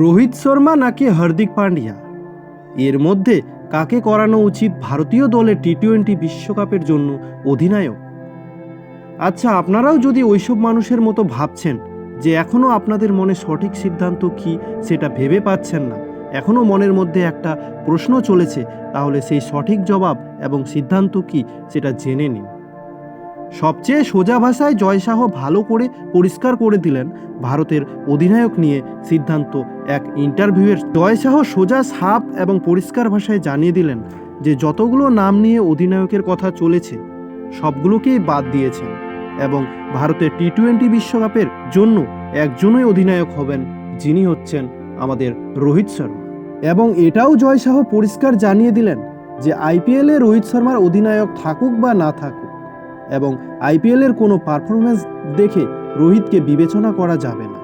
রোহিত শর্মা নাকি হার্দিক পান্ডিয়া? এর মধ্যে কাকে করানো উচিত ভারতীয় দলের টি টোয়েন্টি বিশ্বকাপের জন্য অধিনায়ক? আচ্ছা আপনারাও যদি ওইসব মানুষের মতো ভাবছেন যে এখনও আপনাদের মনে সঠিক সিদ্ধান্ত কি, সেটা ভেবে পাচ্ছেন না এখনও মনের মধ্যে একটা প্রশ্ন চলেছে, তাহলে সেই সঠিক জবাব এবং সিদ্ধান্ত কি, সেটা জেনে নিন। সবচেয়ে সোজা ভাষায় জয় শাহ ভালো করে পরিষ্কার করে দিলেন ভারতের অধিনায়ক নিয়ে সিদ্ধান্ত এক ইন্টারভিউয়ের। জয় শাহ সোজা সাপ এবং পরিষ্কার ভাষায় জানিয়ে দিলেন যে যতগুলো নাম নিয়ে অধিনায়কের কথা চলেছে, সবগুলোকেই বাদ দিয়েছেন এবং ভারতের টি টোয়েন্টি বিশ্বকাপের জন্য একজনই অধিনায়ক হবেন যিনি হচ্ছেন আমাদের রোহিত শর্মা। এবং এটাও জয় শাহ পরিষ্কার জানিয়ে দিলেন যে আইপিএলে রোহিত শর্মার অধিনায়ক থাকুক বা না থাকুক এবং আইপিএলের কোনো পারফরমেন্স দেখে রোহিতকে বিবেচনা করা যাবে না।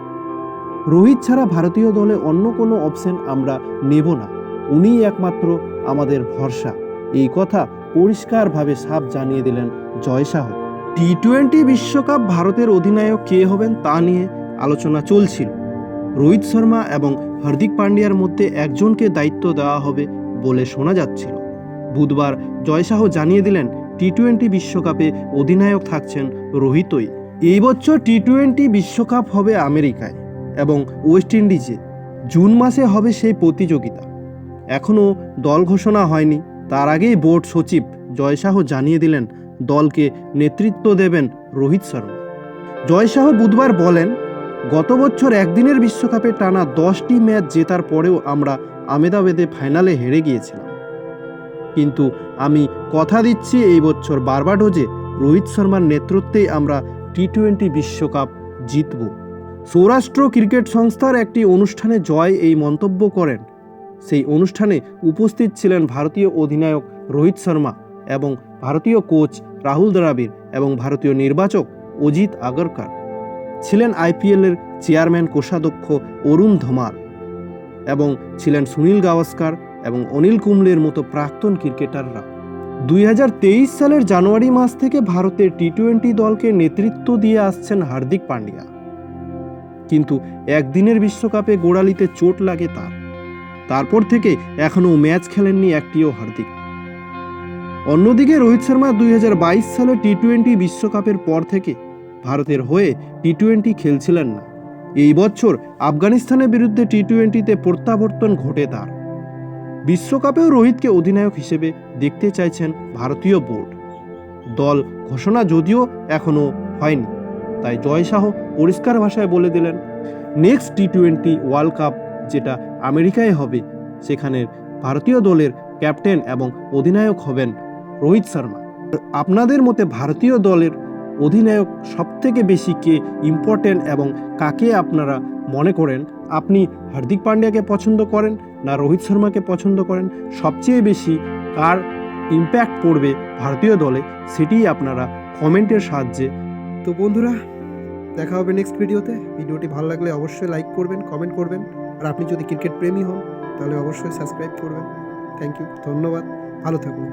রোহিত ছাড়া ভারতীয় দলে অন্য কোনো অপশন আমরা নেব না। উনিই একমাত্র আমাদের ভরসা। এই কথা পরিষ্কারভাবে সাফ জানিয়ে দিলেন জয় শাহ। টি টোয়েন্টি বিশ্বকাপ ভারতের অধিনায়ক কে হবেন তা নিয়ে আলোচনা চলছিল। রোহিত শর্মা এবং হার্দিক পান্ডিয়ার মধ্যে একজনকে দায়িত্ব দেওয়া হবে বলে শোনা যাচ্ছিল। বুধবার জয়শাহ জানিয়ে দিলেন টি টোয়েন্টি বিশ্বকাপে অধিনায়ক থাকছেন রোহিতই। এই বছর টি টোয়েন্টি বিশ্বকাপ হবে আমেরিকায় এবং ওয়েস্ট ইন্ডিজে। জুন মাসে হবে সেই প্রতিযোগিতা। এখনও দল ঘোষণা হয়নি। তার আগেই বোর্ড সচিব জয় শাহ জানিয়ে দিলেন, দলকে নেতৃত্ব দেবেন রোহিত শর্মা। জয় শাহ বুধবার বলেন, গত বছর একদিনের বিশ্বকাপে টানা দশটি ম্যাচ জেতার পরেও আমরা আমেদাবাদে ফাইনালে হেরে গিয়েছিলাম। কিন্তু আমি কথা দিচ্ছি এই বছর বারবাডোজে রোহিত শর্মার নেতৃত্বেই আমরা টি টোয়েন্টি বিশ্বকাপ জিতব। সৌরাষ্ট্র ক্রিকেট সংস্থার একটি অনুষ্ঠানে জয় এই মন্তব্য করেন। সেই অনুষ্ঠানে উপস্থিত ছিলেন ভারতীয় অধিনায়ক রোহিত শর্মা এবং ভারতীয় কোচ রাহুল দ্রাবিড় এবং ভারতীয় নির্বাচক অজিত আগরকার। ছিলেন আইপিএলের চেয়ারম্যান কোষাধ্যক্ষ অরুণ ধমাল এবং ছিলেন সুনীল গাওয়াস্কার এবং অনিল কুম্বলের মতো প্রাক্তন ক্রিকেটাররা। দুই হাজার তেইশ সালের জানুয়ারি মাস থেকে ভারতের টি টোয়েন্টি দলকে নেতৃত্ব দিয়ে আসছেন হার্দিক পান্ডিয়া। কিন্তু একদিনের বিশ্বকাপে গোড়ালিতে চোট লাগে তার। তারপর থেকে এখনও ম্যাচ খেলেননি একটিও হার্দিক। অন্যদিকে রোহিত শর্মা দুই হাজার বাইশ সালে টি টোয়েন্টি বিশ্বকাপের পর থেকে ভারতের হয়ে টি টোয়েন্টি খেলছিলেন না। এই বছর আফগানিস্তানের বিরুদ্ধে টি টোয়েন্টিতে প্রত্যাবর্তন ঘটে তার। বিশ্বকাপেও রোহিতকে অধিনায়ক হিসেবে দেখতে চাইছেন ভারতীয় বোর্ড। দল ঘোষণা যদিও এখনও হয়নি, তাই জয় শাহ পরিষ্কার ভাষায় বলে দিলেন, next T twenty world cup যেটা আমেরিকায় হবে সেখানে ভারতীয় দলের ক্যাপ্টেন এবং অধিনায়ক হবেন রোহিত শর্মা। আপনাদের মতে ভারতীয় দলের অধিনায়ক সবথেকে বেশি কে ইম্পর্টেন্ট এবং কাকে আপনারা মনে করেন? আপনি হার্দিক পান্ডিয়াকে পছন্দ করেন না রোহিত শর্মাকে পছন্দ করেন? সবচেয়ে বেশি কার ইম্প্যাক্ট পড়বে ভারতীয় দলে? সেটিই আপনারা কমেন্টের সাহায্যে তো বন্ধুরা, দেখা হবে নেক্সট ভিডিওতে ভিডিওটি ভালো লাগলে অবশ্যই লাইক করবেন কমেন্ট করবেন। আর আপনি যদি ক্রিকেট প্রেমী হন, তাহলে অবশ্যই সাবস্ক্রাইব করবেন। থ্যাংক ইউ ধন্যবাদ। ভালো থাকুন।